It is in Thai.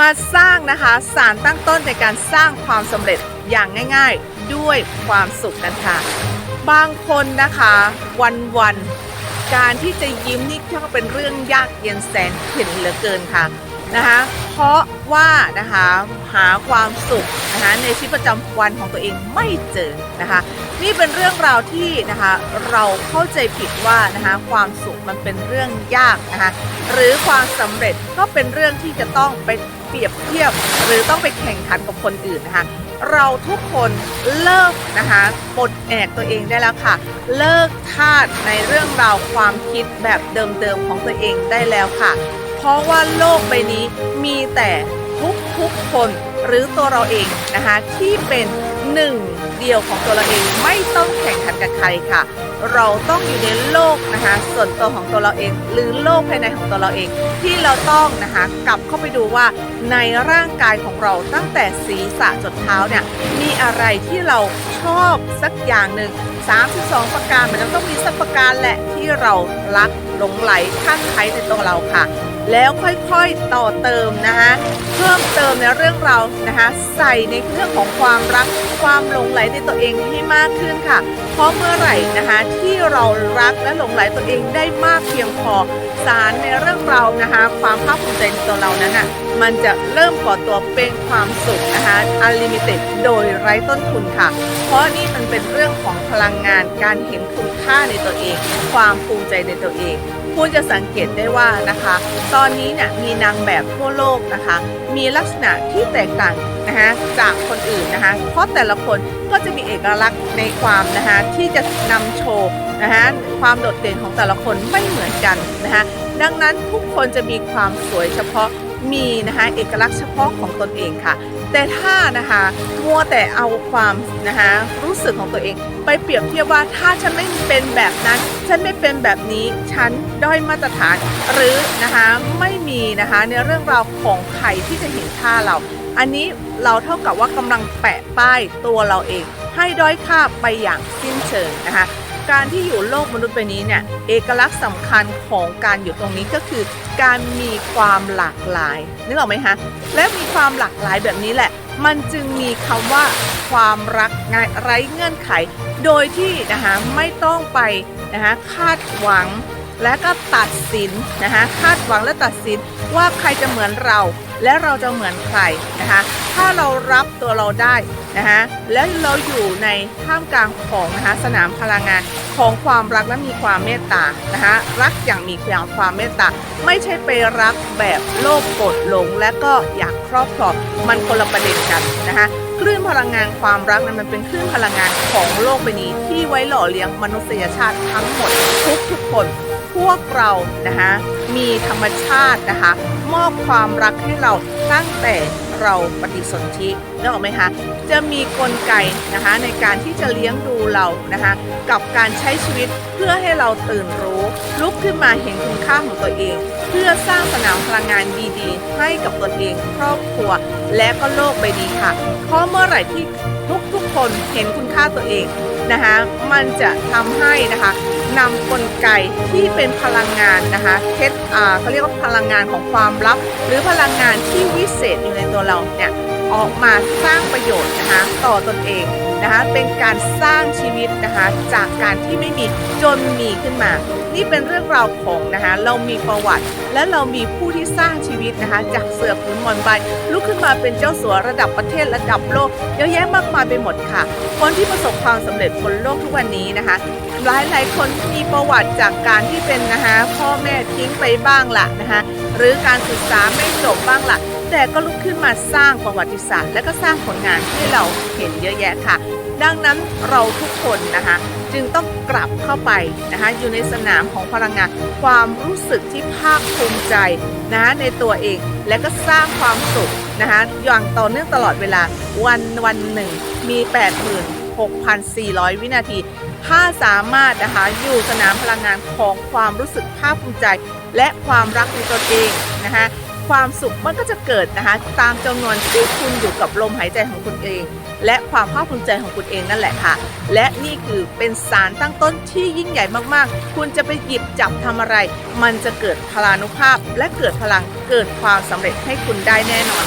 มาสร้างนะคะสารตั้งต้นในการสร้างความสำเร็จอย่างง่ายๆ ด้วยความสุขกันค่ะ บางคนนะคะวันๆการที่จะยิ้มนี่ก็เป็นเรื่องยากเย็นแสนเข็ญเหลือเกินค่ะนะคะเพราะว่านะคะหาความสุขนะคะในชีวิตประจำวันของตัวเองไม่เจอนะคะ นี่เป็นเรื่องราวที่นะคะเราเข้าใจผิดว่านะคะความสุขมันเป็นเรื่องยากนะคะหรือความสำเร็จก็เป็นเรื่องที่จะต้องไป เปรียบเทียบ หรือต้องไปแข่งขันกับคนอื่นนะคะ เราทุกคนเลิกนะคะปลดแอกตัวเองได้แล้วค่ะ เลิกทาสในเรื่องราวความคิดแบบเดิมๆของตัวเองได้แล้วค่ะ เพราะว่าโลกใบนี้มีแต่ทุกๆคนหรือตัวเราเองนะคะที่เป็นหนึ่งเดียวของตัวเราเองไม่ต้องแข่งขันกับใครค่ะ เราต้องอยู่ในโลกนะคะ ส่วนตัวของตัวเราเอง หรือโลกภายในของตัวเราเอง ที่เราต้องนะคะ กลับเข้าไปดูว่าในร่างกายของเราตั้งแต่ศีรษะจนเท้าเนี่ยมีอะไรที่เราชอบสักอย่างหนึ่ง32 ประการมันต้องมีสักประการแหละที่เรารักหลงไหลข้างใครในตัวเราค่ะ แล้วค่อยๆต่อเติมนะคะเพิ่มเติมในเรื่องเรานะคะใส่ในเรื่องของความรักความหลงไหลในตัวเองให้มากขึ้นค่ะ เพราะเมื่อไหร่นะคะที่เรารักและหลงไหลตัวเองได้มากเพียงพอสารในเรื่องเรานะคะความภาคภูมิใจในตัวเรานั้นอะมันจะเริ่มก่อตัวเป็นความสุขนะคะอันลิมิเต็ดโดยไร้ต้นทุนค่ะ เพราะนี่มันเป็นเรื่องของพลังงานการเห็นคุณค่าในตัวเอง ความภูมิใจในตัวเอง คุณจะสังเกตได้ว่านะคะ ตอนนี้เนี่ยมีนางแบบทั่วโลกนะคะ มีลักษณะที่แตกต่างนะคะจากคนอื่นนะคะ เพราะแต่ละคนก็จะมีเอกลักษณ์ในความนะคะที่จะนำโชว์นะคะความโดดเด่นของแต่ละคนไม่เหมือนกันนะคะ ดังนั้นทุกคนจะมีความสวยเฉพาะมีนะคะเอกลักษณ์เฉพาะของตนเองค่ะแต่ถ้านะคะมัวแต่เอาความนะคะรู้สึกของตัวเอง ไปเปรียบเทียบว่าถ้าฉันไม่เป็นแบบนั้น ฉันไม่เป็นแบบนี้ฉันด้อยมาตรฐานหรือนะคะไม่มีนะคะในเรื่องราวของใครที่จะเห็นค่าเรา อันนี้เราเท่ากับว่ากำลังแปะป้ายตัวเราเอง ให้ด้อยค่าไปอย่างสิ้นเชิงนะคะ การที่อยู่โลกมนุษย์ใบนี้เนี่ยเอกลักษณ์สำคัญของการอยู่ตรงนี้ก็คือ การมีความหลากหลายนึกออกไหมคะและมีความหลากหลายแบบนี้แหละ มันจึงมีคำว่าความรักงายไร้เงื่อนไข โดยที่นะคะไม่ต้องไปนะคะคาดหวังและก็ตัดสินนะคะคาดหวังและตัดสินว่าใครจะเหมือนเรา และเราจะเหมือนใครนะคะถ้าเรารับตัวเราได้ นะคะและเราอยู่ในท่ามกลางของนะคะสนามพลังงานของความรักและมีความเมตตานะคะรักอย่างมีความความเมตตาไม่ใช่ไปรักแบบโลภโกรธหลง และก็อยากครอบครองมันคนละประเด็นกันนะคะคลื่นพลังงานความรักนั้นมันเป็นคลื่นพลังงานของโลกใบนี้ ที่ไว้หล่อเลี้ยงมนุษยชาติทั้งหมดทุกทุกคนพวกเรานะคะมีธรรมชาตินะคะมอบความรักให้เราตั้งแต่ เราปฏิสนธินึกออกไหมคะจะมีกลไกนะคะในการที่จะเลี้ยงดูเรานะคะกับการใช้ชีวิตเพื่อให้เราตื่นรู้ ลุกขึ้นมาเห็นคุณค่าของตัวเอง เพื่อสร้างสนามพลังงานดีๆ ให้กับตนเองครอบครัว และก็โลกใบนี้ค่ะ เพราะเมื่อไหร่ที่ทุกๆคนเห็นคุณค่าตัวเองนะคะมันจะทำให้นะคะ นำกลไกที่เป็นพลังงานนะคะเทสอ่าเขาเรียกว่าพลังงานของความลับ หรือพลังงานที่วิเศษอยู่ในตัวเราเนี่ยออกมาสร้างประโยชน์นะคะต่อตนเองนะคะเป็นการสร้างชีวิตนะคะจากการที่ไม่มีจนมีขึ้นมา นี่เป็นเรื่องราวของนะคะ เรามีประวัติ และเรามีผู้ที่สร้างชีวิตนะคะ จากเสือผืนมอนใบลุกขึ้นมาเป็นเจ้าสัวระดับประเทศระดับโลกเยอะแยะมากมายไปหมดค่ะ คนที่ประสบความสำเร็จบนโลกทุกวันนี้นะคะ หลายหลายคนมีประวัติจากการที่เป็นนะคะพ่อแม่ทิ้งไปบ้างละนะคะหรือการศึกษาไม่จบบ้างละแต่ก็ลุกขึ้นมาสร้างประวัติศาสตร์ และก็สร้างผลงานให้เราเห็นเยอะแยะค่ะ ดังนั้นเราทุกคนนะคะ จึงต้องกลับเข้าไปนะคะอยู่ในสนามของพลังงานความรู้สึกที่ภาคภูมิใจนะคะในตัวเอง และก็สร้างความสุขนะคะอย่างต่อเนื่องตลอดเวลาวันวันหนึ่งมี 86,400 วินาที ถ้าสามารถนะคะอยู่สนามพลังงานของความรู้สึกภาคภูมิใจ และความรักในตนเองนะคะความสุขมันก็จะเกิดนะคะตามจำนวนที่คุณอยู่กับลมหายใจของคุณเอง และความภาคภูมิใจของคุณเองนั่นแหละค่ะ และนี่คือเป็นสารตั้งต้นที่ยิ่งใหญ่มากๆ คุณจะไปหยิบจับทำอะไร มันจะเกิดพลานุภาพและเกิดพลังเกิดความสำเร็จให้คุณได้แน่นอน